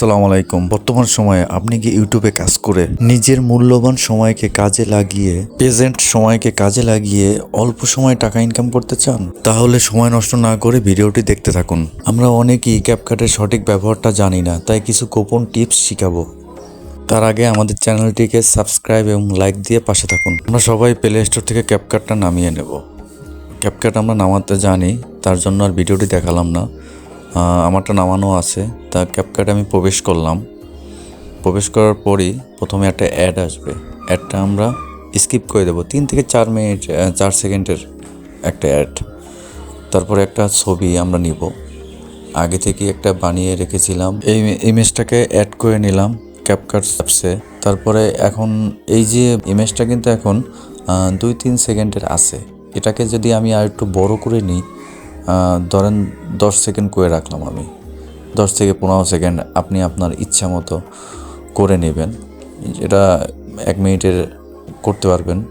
আসসালামু আলাইকুম। বর্তমান সময়ে আপনি কি ইউটিউবে কাজ করে নিজের মূল্যবান সময়কে কাজে লাগিয়ে প্রেজেন্ট সময়কে কাজে লাগিয়ে অল্প সময় টাকা ইনকাম করতে চান? তাহলে সময় নষ্ট না করে ভিডিওটি দেখতে থাকুন। আমরা অনেকেই ক্যাপকাটের সঠিক ব্যবহারটা জানি না, তাই কিছু গোপন টিপস শিখাবো। তার আগে আমাদের চ্যানেলটিকে সাবস্ক্রাইব এবং লাইক দিয়ে পাশে থাকুন। আমরা সবাই প্লে স্টোর থেকে ক্যাপকাটটা নামিয়ে নেব। ক্যাপকাট আমরা নামাতে জানি, তার জন্য আর ভিডিওটি দেখালাম না। আমারটা নামানো আছে। তা ক্যাপকাটে আমি প্রবেশ করলাম। প্রবেশ করার পরই প্রথমে একটা অ্যাড আসবে। অ্যাডটা আমরা স্কিপ করে দেবো। তিন থেকে চার মিনিট চার সেকেন্ডের একটা অ্যাড। তারপরে একটা ছবি আমরা নিব। আগে থেকে একটা বানিয়ে রেখেছিলাম। এই ইমেজটাকে অ্যাড করে নিলাম ক্যাপকাট অ্যাপসে তারপরে এখন এই যে ইমেজটা কিন্তু এখন দুই তিন সেকেন্ডের আছে। এটাকে যদি আমি আর একটু বড় করে নিই ধরেন দশ সেকেন্ড করে রাখলাম আমি। দশ থেকে পনেরো সেকেন্ড আপনি আপনার ইচ্ছা মতো করে নেবেন। এটা এক মিনিটের করতে পারবেন।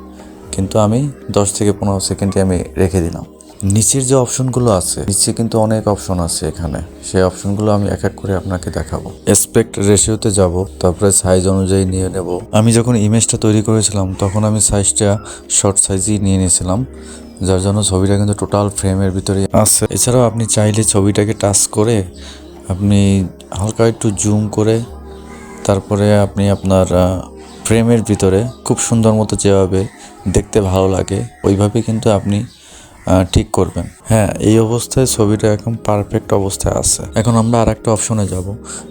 কিন্তু আমি দশ থেকে পনেরো সেকেন্ডে আমি রেখে দিলাম। নিচের যে অপশনগুলো আছে, নিচে কিন্তু অনেক অপশন আছে এখানে। সেই অপশনগুলো আমি এক এক করে আপনাকে দেখাবো। এসপেক্ট রেশিওতে যাব, তারপরে সাইজ অনুযায়ী নিয়ে নেব। আমি যখন ইমেজটা তৈরি করেছিলাম, তখন আমি সাইজটা শর্ট সাইজই নিয়ে নিয়েছিলাম। যার জন্য ছবিটা কিন্তু টোটাল ফ্রেমের ভিতরে আছে। এছাড়াও আপনি চাইলে ছবিটাকে টাচ করে আপনি হালকা একটু জুম করে, তারপরে আপনি আপনার ফ্রেমের ভিতরে খুব সুন্দর মতো যেভাবে দেখতে ভালো লাগে, ওইভাবে কিন্তু আপনি ঠিক করবেন। হ্যাঁ এই অবস্থায় ছবিটা এখন পারফেক্ট অবস্থায় আছে। এখন আমরা আর একটা অপশনে যাব।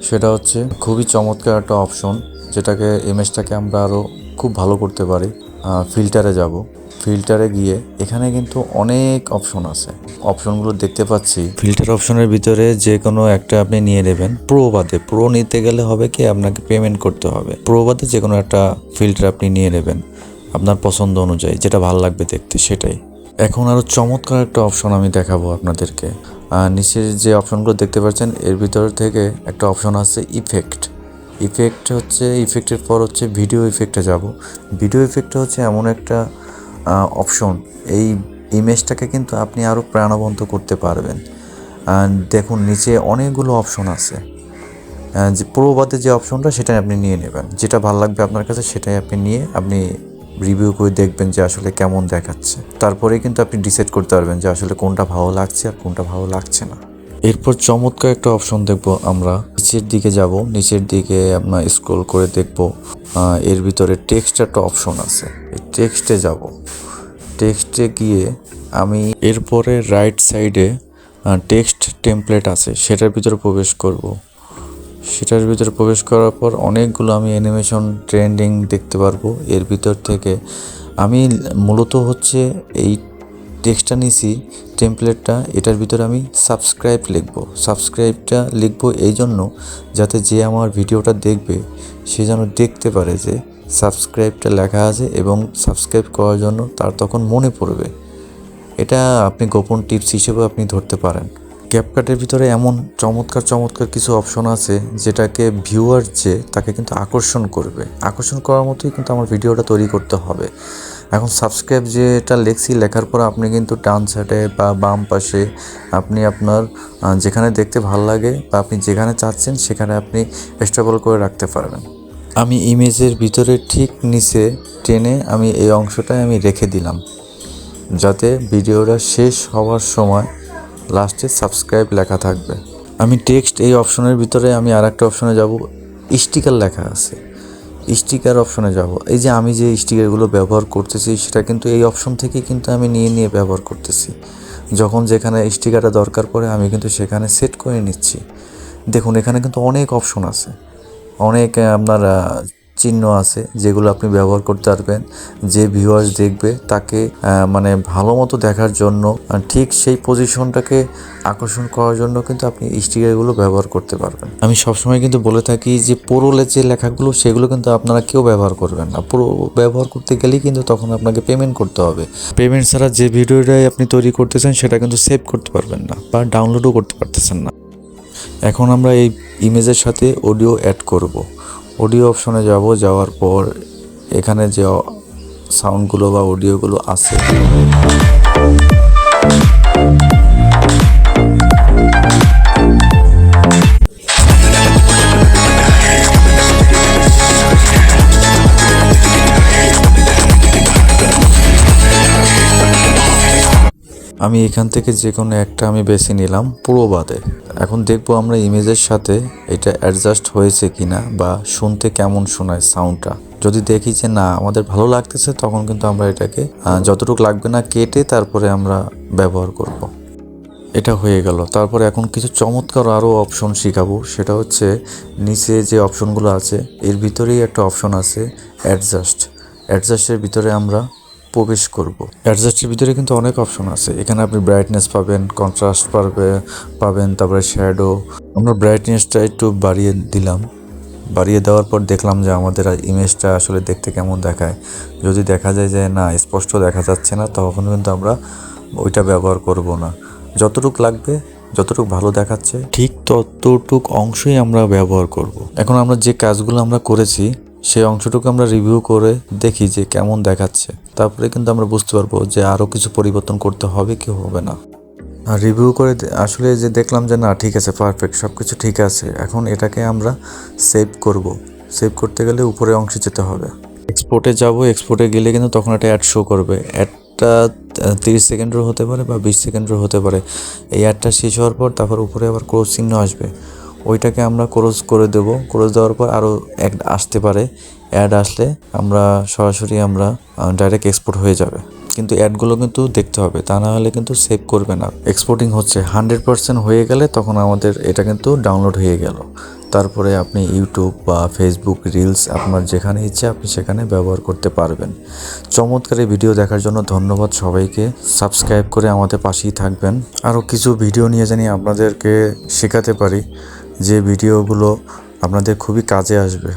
সেটা হচ্ছে খুবই চমৎকার একটা অপশন যেটাকে ইমেজটাকে আমরা আরও খুব ভালো করতে পারি। ফিল্টারে যাব। ফিল্টারে গিয়ে এখানে কিন্তু অনেক অপশন আছে। অপশনগুলো দেখতে পাচ্ছি। ফিল্টার অপশনের ভিতরে যে কোনো একটা আপনি নিয়ে নেবেন। প্রো বাদে প্রো নিতে গেলে হবে কি আপনাকে পেমেন্ট করতে হবে। প্রো বাদে যে কোনো একটা ফিল্টার আপনি নিয়ে নেবেন। আপনার পছন্দ অনুযায়ী, যেটা ভালো লাগবে দেখতে, সেটাই। এখন আরও চমৎকার একটা অপশন আমি দেখাবো আপনাদেরকে। নিচের যে অপশনগুলো দেখতে পাচ্ছেন, এর ভিতর থেকে একটা অপশন আছে ইফেক্ট ইফেক্ট হচ্ছে ইফেক্টের পর হচ্ছে ভিডিও ইফেক্টে যাব। ভিডিও ইফেক্টটা হচ্ছে এমন একটা অপশন এই ইমেজটাকে কিন্তু আপনি আরও প্রাণবন্ত করতে পারবেন। দেখুন, নিচে অনেকগুলো অপশন আছে। যে প্রবাদে যে অপশনটা সেটাই আপনি নিয়ে নেবেন। যেটা ভালো লাগবে আপনার কাছে, সেটাই আপনি নিয়ে আপনি রিভিউ করে দেখবেন যে আসলে কেমন দেখাচ্ছে। তারপরে কিন্তু আপনি ডিসাইড করতে পারবেন যে আসলে কোনটা ভালো লাগছে আর কোনটা ভালো লাগছে না। এরপর চমৎকার একটা অপশন দেখব আমরা। নিচের দিকে যাব, নিচের দিকে আপনার স্ক্রল করে দেখব এর ভিতরে টেক্সট একটা অপশন আছে। টেক্সটে যাব। টেক্সটে গিয়ে আমি এরপরে রাইট সাইডে টেক্সট টেমপ্লেট আছে, সেটার ভিতরে প্রবেশ করব। সেটার ভিতরে প্রবেশ করার পর অনেকগুলো আমি অ্যানিমেশন ট্রেন্ডিং দেখতে পারব। এর ভিতর থেকে আমি মূলত হচ্ছে এই টেক্সটটা নিছি টেমপ্লেটটা এটার ভিতরে আমি সাবস্ক্রাইব লিখব। সাবস্ক্রাইবটা লিখব এই জন্য যাতে যে আমার ভিডিওটা দেখবে, সে যেন দেখতে পারে যে সাবস্ক্রাইবটা লেখা আছে এবং সাবস্ক্রাইব করার জন্য তার তখন মনে পড়বে। এটা আপনি গোপন টিপস হিসেবে আপনি ধরতে পারেন। ক্যাপকাটের ভিতরে এমন চমৎকার চমৎকার কিছু অপশন আছে যেটাকে ভিউয়ার যে তাকে কিন্তু আকর্ষণ করবে। আকর্ষণ করার মতোই কিন্তু আমার ভিডিওটা তৈরি করতে হবে। এখন সাবস্ক্রাইব যেটা লেখছি, লেখার পর আপনি কিন্তু ডান সাইডে বা বাম পাশে আপনি আপনার যেখানে দেখতে ভালো লাগে বা আপনি যেখানে চাচ্ছেন সেখানে আপনি স্টেবল করে রাখতে পারবেন। আমি ইমেজের ভিতরে ঠিক নিচে টেনে আমি এই অংশটাই আমি রেখে দিলাম। যাতে ভিডিওটা শেষ হওয়ার সময় লাস্টে সাবস্ক্রাইব লেখা থাকবে। আমি টেক্সট এই অপশনের ভিতরে আমি আর একটা অপশনে যাব। স্টিকার লেখা আছে। স্টিকার অপশনে যাব। এই যে আমি যে স্টিকারগুলো ব্যবহার করতেছি, সেটা কিন্তু এই অপশন থেকে কিন্তু আমি নিয়ে নিয়ে ব্যবহার করতেছি। যখন যেখানে স্টিকারটা দরকার পড়ে, আমি কিন্তু সেখানে সেট করে নিচ্ছি। দেখুন, এখানে কিন্তু অনেক অপশন আছে। অনেক আপনার চিহ্ন আছে যেগুলো আপনি ব্যবহার করতে পারবেন। যে ভিউয়ার্স দেখবে তাকে মানে ভালো মতো দেখার জন্য ঠিক সেই পজিশনটাকে আকর্ষণ করার জন্য কিন্তু আপনি স্টিকারগুলো ব্যবহার করতে পারবেন। আমি সবসময় কিন্তু বলে থাকি যে পোরোলে যে লেখাগুলো, সেগুলো কিন্তু আপনারা কেউ ব্যবহার করবেন না। পুরো ব্যবহার করতে গেলেই কিন্তু তখন আপনাকে পেমেন্ট করতে হবে। পেমেন্ট ছাড়া যে ভিডিওটাই আপনি তৈরি করতেছেন, সেটা কিন্তু সেভ করতে পারবেন না বা ডাউনলোডও করতে পারতেছেন না। এখন আমরা এই ইমেজের সাথে অডিও অ্যাড করব। অডিও অপশনে যাব যাওয়ার পর এখানে যে সাউন্ডগুলো বা অডিওগুলো আছে। আমি এখান থেকে যে কোনো একটা আমি বেছে নিলাম পুরো বাদে। এখন দেখব আমরা ইমেজের সাথে এটা অ্যাডজাস্ট হয়েছে কিনা বা শুনতে কেমন শোনায় সাউন্ডটা যদি দেখি যে না, আমাদের ভালো লাগতেছে, তখন কিন্তু আমরা এটাকে যতটুকু লাগবে না কেটে তারপরে আমরা ব্যবহার করব। এটা হয়ে গেল। তারপরে এখন কিছু চমৎকার আরও অপশন শিখাবো। সেটা হচ্ছে নিচে যে অপশনগুলো আছে, এর ভিতরেই একটা অপশন আছে অ্যাডজাস্ট অ্যাডজাস্টের ভিতরে আমরা প্রবেশ করব। অ্যাডজাস্টের ভিতরে কিন্তু অনেক অপশন আছে। এখানে আপনি ব্রাইটনেস পাবেন কন্ট্রাস্ট পারবে, পাবেন, তারপরে শ্যাডো আমরা ব্রাইটনেসটা একটু বাড়িয়ে দিলাম। বাড়িয়ে দেওয়ার পর দেখলাম যে আমাদের ইমেজটা আসলে দেখতে কেমন দেখায়। যদি দেখা যায় যে না, স্পষ্ট দেখা যাচ্ছে না, তখন কিন্তু আমরা ওইটা ব্যবহার করব না। যতটুক লাগবে, যতটুক ভালো দেখাচ্ছে, ঠিক ততটুক অংশই আমরা ব্যবহার করব। এখন আমরা যে কাজগুলো আমরা করেছি সেই অংশটুকু আমরা রিভিউ করে দেখি যে কেমন দেখাচ্ছে। তারপরে কিন্তু আমরা বুঝতে পারব যে আরও কিছু পরিবর্তন করতে হবে কি হবে না। আর রিভিউ করে আসলে যে দেখলাম যে না, ঠিক আছে পারফেক্ট সব কিছু ঠিক আছে, এখন এটাকে আমরা সেভ করব। সেভ করতে গেলে উপরে অংশে যেতে হবে। এক্সপোর্টে যাব এক্সপোর্টে গেলে কিন্তু তখন একটা অ্যাড শো করবে। অ্যাডটা তিরিশ সেকেন্ডের হতে পারে বা বিশ সেকেন্ডের হতে পারে। এই অ্যাডটা শেষ হওয়ার পর তারপর উপরে আবার ক্রোজ চিহ্ন আসবে। ওইটাকে আমরা ক্রোজ করে দেব। ক্রোজ দেওয়ার পর আরও এক আসতে পারে। অ্যাড আসলে আমরা সরাসরি আমরা ডাইরেক্ট এক্সপোর্ট হয়ে যাবে। কিন্তু অ্যাডগুলো কিন্তু দেখতে হবে, তা না হলে কিন্তু সেভ করবে না। এক্সপোর্টিং হচ্ছে হান্ড্রেড পার্সেন্ট হয়ে গেলে তখন আমাদের এটা কিন্তু ডাউনলোড হয়ে গেল। তারপরে আপনি ইউটিউব বা ফেসবুক রিলস আপনার যেখানে ইচ্ছে আপনি সেখানে ব্যবহার করতে পারবেন। চমৎকার এই ভিডিও দেখার জন্য ধন্যবাদ সবাইকে। সাবস্ক্রাইব করে আমাদের পাশেই থাকবেন। আরও কিছু ভিডিও নিয়ে জানি আপনাদেরকে শেখাতে পারি। যে ভিডিওগুলো আপনাদের খুবই কাজে আসবে।